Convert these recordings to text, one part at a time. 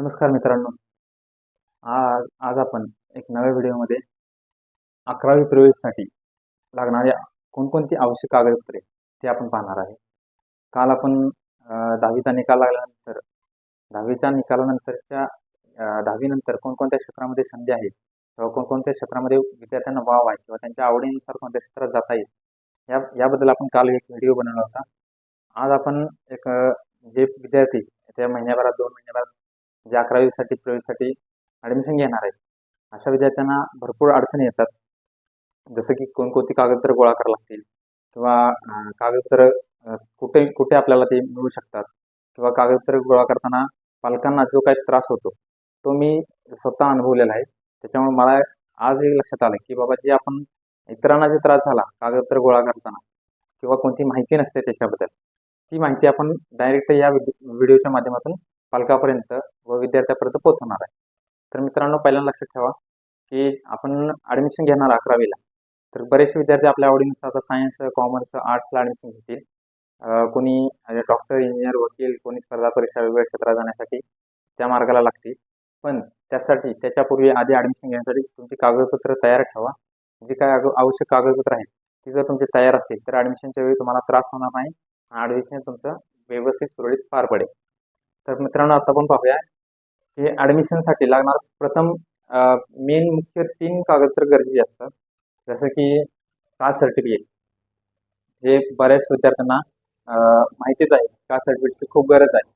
नमस्कार मित्रांनो. आज आज आपण एक नव्या व्हिडिओमध्ये अकरावी प्रवेशसाठी लागणाऱ्या कोणकोणती आवश्यक कागदपत्रे ते आपण पाहणार आहे. काल आपण दहावीचा निकाल लागल्यानंतर दहावीच्या निकालानंतरच्या दहावीनंतर कोणकोणत्या क्षेत्रामध्ये संधी आहेत? किंवा कोणकोणत्या क्षेत्रामध्ये विद्यार्थ्यांना वाव आहे? किंवा त्यांच्या आवडीनुसार कोणत्या क्षेत्रात जाता येईल? या याबद्दल आपण काल एक व्हिडिओ बनवला होता. आज आपण एक जे विद्यार्थी त्या महिन्याभरात दोन महिन्याभरात जे अकरावीसाठी प्रवेशसाठी ॲडमिशन घेणार आहेत. अशा विद्यार्थ्यांना भरपूर अडचणी येतात. जसं की कोणकोणती कागदपत्र गोळा करावं लागतील किंवा कागदपत्र कुठे कुठे आपल्याला ते मिळू शकतात किंवा कागदपत्र गोळा करताना पालकांना जो काही त्रास होतो तो मी स्वतः अनुभवलेला आहे. त्याच्यामुळे मला आज हे लक्षात आलं की बाबा जे आपण इतरांना जे त्रास झाला कागदपत्र गोळा करताना किंवा कोणती माहिती नसते त्याच्याबद्दल ती माहिती आपण डायरेक्ट या व्हिडिओच्या माध्यमातून पालकापर्यंत व विद्यार्थ्यापर्यंत पोहोचवणार आहे. तर मित्रांनो पहिल्यांदा लक्षात ठेवा की आपण ॲडमिशन घेणार अकरावीला. तर बरेचसे विद्यार्थी आपल्या आवडीनुसार आता सायन्स कॉमर्स आर्ट्सला ॲडमिशन घेतील. कोणी डॉक्टर इंजिनियर वकील कोणी स्पर्धा परीक्षा वेगवेगळ्या क्षेत्रात जाण्यासाठी त्या मार्गाला लागतील. पण त्यासाठी त्याच्यापूर्वी आधी ॲडमिशन घेण्यासाठी तुमची कागदपत्र तयार ठेवा. जी काय आवश्यक कागदपत्र आहेत ती जर तुमची तयार असतील तर ॲडमिशनच्या वेळी तुम्हाला त्रास होणार नाही ॲडमिशन तुमचं व्यवस्थित सुरळीत पार पडेल. तर मित्रांनो आता आपण पाहूया की ॲडमिशनसाठी लागणार प्रथम मेन मुख्य तीन कागदपत्र गरजेचे असतात. जसं की कास्ट सर्टिफिकेट हे बऱ्याच विद्यार्थ्यांना माहितीच आहे. कास्ट सर्टिफिकेटची खूप गरज आहे.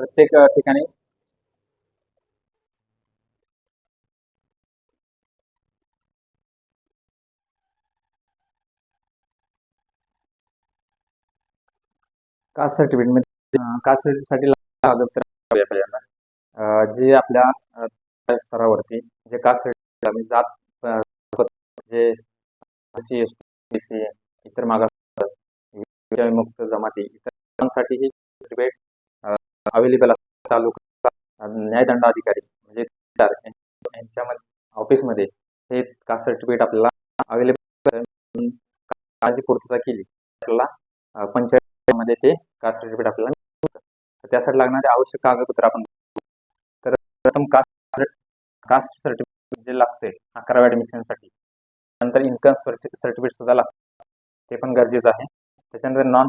प्रत्येक ठिकाणी कास्ट सर्टिफिकेट कास्ट सर्टिफिकेटसाठी जे आपल्या स्तरावरती जे कास्ट आम्ही जात जे सी एस टी सी इतर मागास मुक्त जमाती इतरांसाठी ही अवेलेबल चालू अं, न्यायदंड अधिकारी म्हणजे यांच्या ऑफिसमध्ये हे कास्ट सर्टिफिकेट आपल्याला अवेलेबल काळजी पूर्तता केली. आपल्याला अं, पंचायतीमध्ये ते कास्ट सर्टिफिकेट आपल्याला त्यासाठी लागणारे आवश्यक कागदपत्र आपण तर प्रथम कास्ट कास्ट सर्टिफिकेट जे लागते अकराव्या ॲडमिशनसाठी नंतर इन्कम सर्टिफिकेट सुद्धा लागतं. ते पण गरजेचं आहे. त्याच्यानंतर नॉन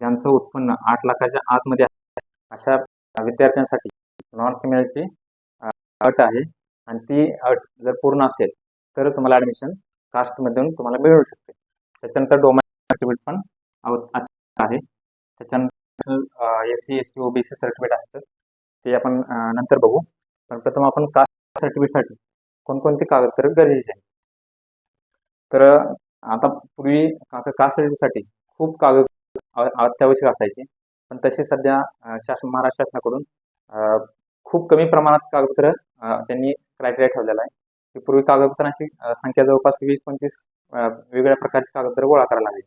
ज्यांचं उत्पन्न आठ लाखाच्या आतमध्ये आहे अशा विद्यार्थ्यांसाठी नॉन क्रिमिनलची अट आहे आणि ती अट जर पूर्ण असेल तर तुम्हाला ॲडमिशन कास्टमधून तुम्हाला मिळू शकते. त्याच्यानंतर डोमॅन सर्टिफिकेट पण आव- आहे. त्याच्यानंतर S C S T O B C certificate असतं. ते आपण नंतर बघू. पण प्रथम आपण कास्ट सर्टिफिकेटसाठी कोणकोणते कागदपत्र गरजेचे आहे तर आता पूर्वी आता कास्ट सर्टिफिकेटसाठी खूप कागद अत्यावश्यक असायचे. पण तसे सध्या शासन महाराष्ट्र शासनाकडून खूप कमी प्रमाणात कागदपत्र त्यांनी क्रायटेरिया ठेवलेला आहे. की पूर्वी कागदपत्रांची संख्या जवळपास वीस पंचवीस वेगवेगळ्या प्रकारचे कागदपत्र गोळा करायला लागेल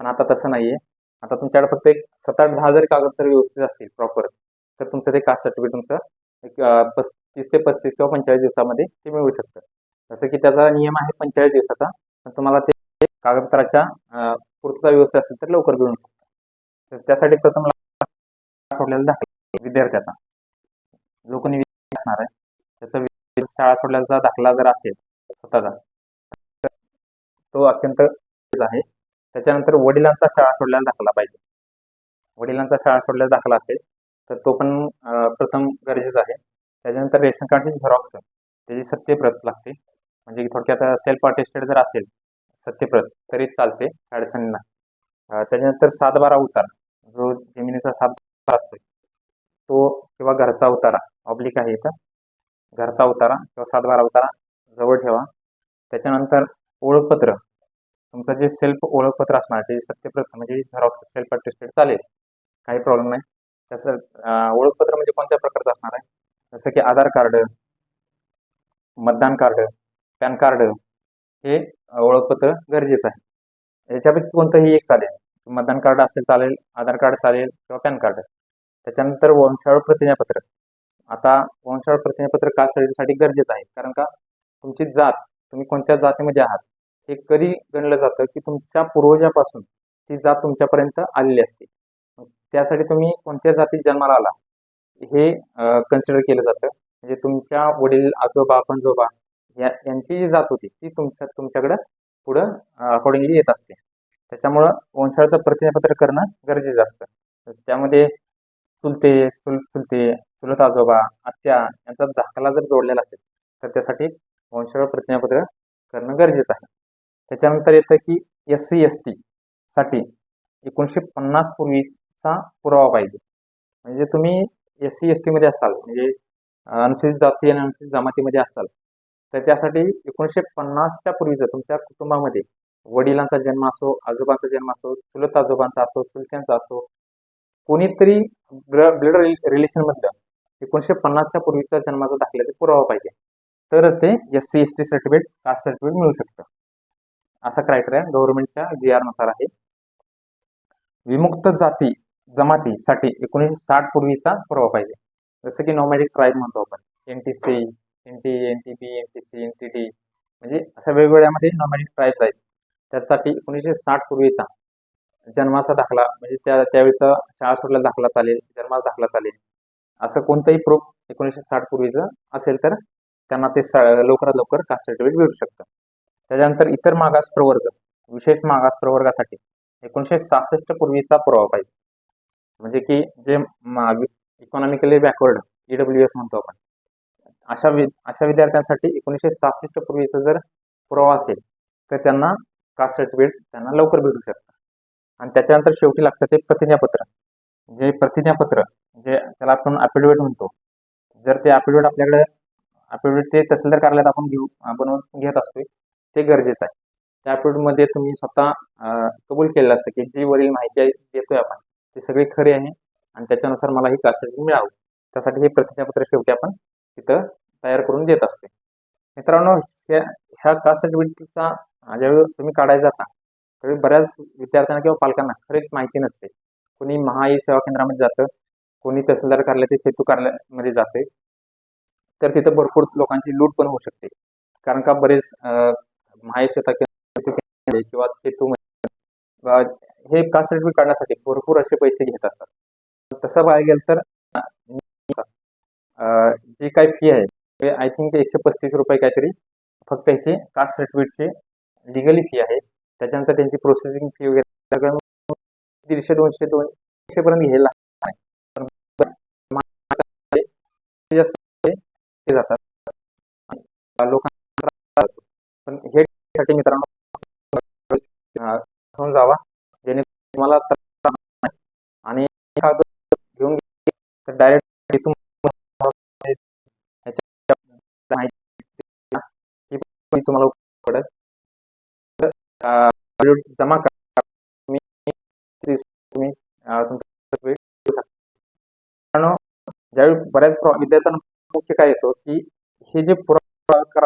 पण आता तसं नाही आहे आता तुमच्याकडे फक्त एक सात आठ दहा जरी कागदपत्र व्यवस्थित असतील प्रॉपर तर तुमचं ते कास्ट सर्टिफिकेट तुमचं एक पस्तीस ते पस्तीस किंवा पंचेचाळीस दिवसामध्ये ते मिळू शकतं. जसं की त्याचा नियम आहे पंचेचाळीस दिवसाचा पण तुम्हाला ते कागदपत्राच्या पूर्तता व्यवस्थित असेल तर लवकर मिळू शकतं. त्यासाठी प्रथम सोडलेला दाखला विद्यार्थ्याचा. जो कोणी विद्यार्थी असणार आहे. त्याचा शाळा सोडल्याचा दाखला जर असेल स्वतःचा तो अत्यंत आहे. त्याच्यानंतर वडिलांचा शाळा सोडलेला दाखला पाहिजे. वडिलांचा शाळा सोडलेला दाखला असेल तर तो पण प्रथम गरजेचा आहे. त्याच्यानंतर रेशन कार्डची झेरॉक्स त्याची सत्यप्रत लागते. म्हणजे थोडक्यात सेल्फ अटेस्टेड जर असेल सत्यप्रत तरी चालते अडचणी नाही. त्याच्यानंतर सातबारा उतार. जो जमिनीचा सातबारा असतो तो किंवा घरचा उतारा ऑब्लिक आहे इथं. घरचा उतारा किंवा सातबारा उतारा जवळ ठेवा. त्याच्यानंतर ओळखपत्र. तुमचं जे सेल्फ ओळखपत्र असणार ते सत्यप्रत म्हणजे झेरॉक्स सेल्फ अटेस्टेड चालेल. काही प्रॉब्लेम नाही. तसं ओळखपत्र म्हणजे कोणत्या प्रकारचं असणार आहे? जसं की आधार कार्ड मतदान कार्ड पॅन कार्ड हे ओळखपत्र गरजेचं आहे. याच्यापैकी कोणतंही एक चालेल. मतदान कार्ड असेल चालेल आधार कार्ड चालेल किंवा पॅन कार्ड. त्याच्यानंतर वंशाळ प्रतिज्ञापत्र. आता वंशाळ प्रतिज्ञापत्र कास्ट सर्टिफिकेटसाठी गरजेचं आहे? कारण का? तुमची जात तुम्ही कोणत्या जातीमध्ये आहात? हे कधी गणलं जातं की तुमच्या पूर्वजापासून ती जात तुमच्यापर्यंत आलेली असते. त्यासाठी तुम्ही कोणत्या जातीत जन्माला आला हे कन्सिडर केलं जातं. म्हणजे तुमच्या वडील आजोबा पणजोबा या यांची जी जात होती ती तुमच्या तुमच्याकडं पुढं अकॉर्डिंगली येत असते. त्याच्यामुळं वंशाचं प्रतिज्ञापत्र करणं गरजेचं असतं. त्यामध्ये चुलते चुल चुलते चुलत आजोबा आत्या यांचा दाखला जर जोडलेला असेल तर त्यासाठी वंशावर प्रतिज्ञापत्र करणं गरजेचं आहे. त्याच्यानंतर येतं की एस सी एस टी साठी एकोणीसशे पन्नास पूर्वीचा पुरावा पाहिजे. म्हणजे तुम्ही एस सी एस टीमध्ये असाल म्हणजे अनुसूचित जाती आणि अनुसूचित जमातीमध्ये असाल तर त्यासाठी एकोणीसशे पन्नासच्या पूर्वीचं तुमच्या कुटुंबामध्ये वडिलांचा जन्म असो आजोबांचा जन्म असो चुलत आजोबांचा असो चुलत्यांचा असो कोणीतरी ब्लड रिलेशनमधलं एकोणीसशे पन्नासच्या पूर्वीचा जन्माचा दाखल्याचा पुरावा पाहिजे. तरच ते S C S T certificate caste certificate मिळू शकतं. असा क्रायटेरिया गव्हर्नमेंटच्या जी आरनुसार आहे. विमुक्त जाती जमातीसाठी एकोणीसशे साठ पूर्वीचा पुरावा पाहिजे. जसं की नॉमॅटिक ट्राईब म्हणतो आपण. N T C N T N T B N T C N T D म्हणजे अशा वेगवेगळ्यामध्ये नॉमॅटिक ट्राईब्स आहेत. त्यासाठी एकोणीसशे साठ पूर्वीचा जन्माचा दाखला म्हणजे त्या त्यावेळेचा शाळा सुटलेला दाखला चालेल जन्माचा दाखला चालेल. असं कोणतंही प्रूफ एकोणीसशे साठ पूर्वीचं असेल तर त्यांना ते स लवकरात लवकर कास्ट सर्टिफिकेट मिळू शकतं. त्याच्यानंतर इतर मागास प्रवर्ग विशेष मागास प्रवर्गासाठी एकोणीसशे सहासष्ट पूर्वीचा पुरावा पाहिजे. म्हणजे की जे economically backward E W S म्हणतो आपण. अशा वि अशा विद्यार्थ्यांसाठी एकोणीसशे सहासष्ट पूर्वीचा जर पुरावा असेल तर त्यांना कास्ट सर्टिफिकेट त्यांना लवकर भेटू शकतं. आणि त्याच्यानंतर शेवटी लागतं ते प्रतिज्ञापत्र. जे प्रतिज्ञापत्र जे त्याला आपण अफिडेविट म्हणतो. जर ते अफिडेविट आपल्याकडे अफिडेविट ते तहसीलदार कार्यालयात आपण घेऊ बनवून घेत असतोय ते गरजेचं आहे. त्या अफिडेविटमध्ये तुम्ही स्वतः कबूल केलेलं असतं की जी वरील माहिती आहे देतोय आपण ते सगळी खरी आहे आणि त्याच्यानुसार मला ही कास्ट सर्टिफिकेट मिळावं. त्यासाठी हे प्रतिज्ञापत्र शेवटी आपण तिथं तयार करून देत असते. मित्रांनो ह्या ह्या कास्ट सर्टिफिकेटचा ज्यावेळी तुम्ही काढायला जाता त्यावेळी बऱ्याच विद्यार्थ्यांना किंवा पालकांना खरीच माहिती नसते. कोणी महाई सेवा केंद्रामध्ये जातं कोणी तहसीलदार कार्यालय ते सेतू कार्यालयामध्ये जाते. तर तिथं भरपूर लोकांची लूट पण होऊ शकते. कारण का बरेच अं, केंद्र किंवा सेतू हे कास्ट सर्टिफिकेट काढण्यासाठी भरपूर असे पैसे घेत असतात. तसं पाहायला गेलं तर जी काही फी आहे ते आय थिंक एकशे पस्तीस रुपये काहीतरी फक्त ह्याची कास्ट सर्टिफिकेटची लिगली फी आहे. त्याच्यानंतर त्यांची प्रोसेसिंग फी वगैरे दीडशे दोनशे दोनशे पर्यंत घ्यायला जास्त ते जातात. लोकांना साठी मित्रांनो घेऊन जावा. जेणे तुम्हाला आणि घेऊन डायरेक्ट माहिती तुम्हाला पडेल. जमा करा. तुम्ही ज्यावेळी बऱ्याच विद्यार्थ्यांना मुख्य काय येतो की हे जे पुरा करा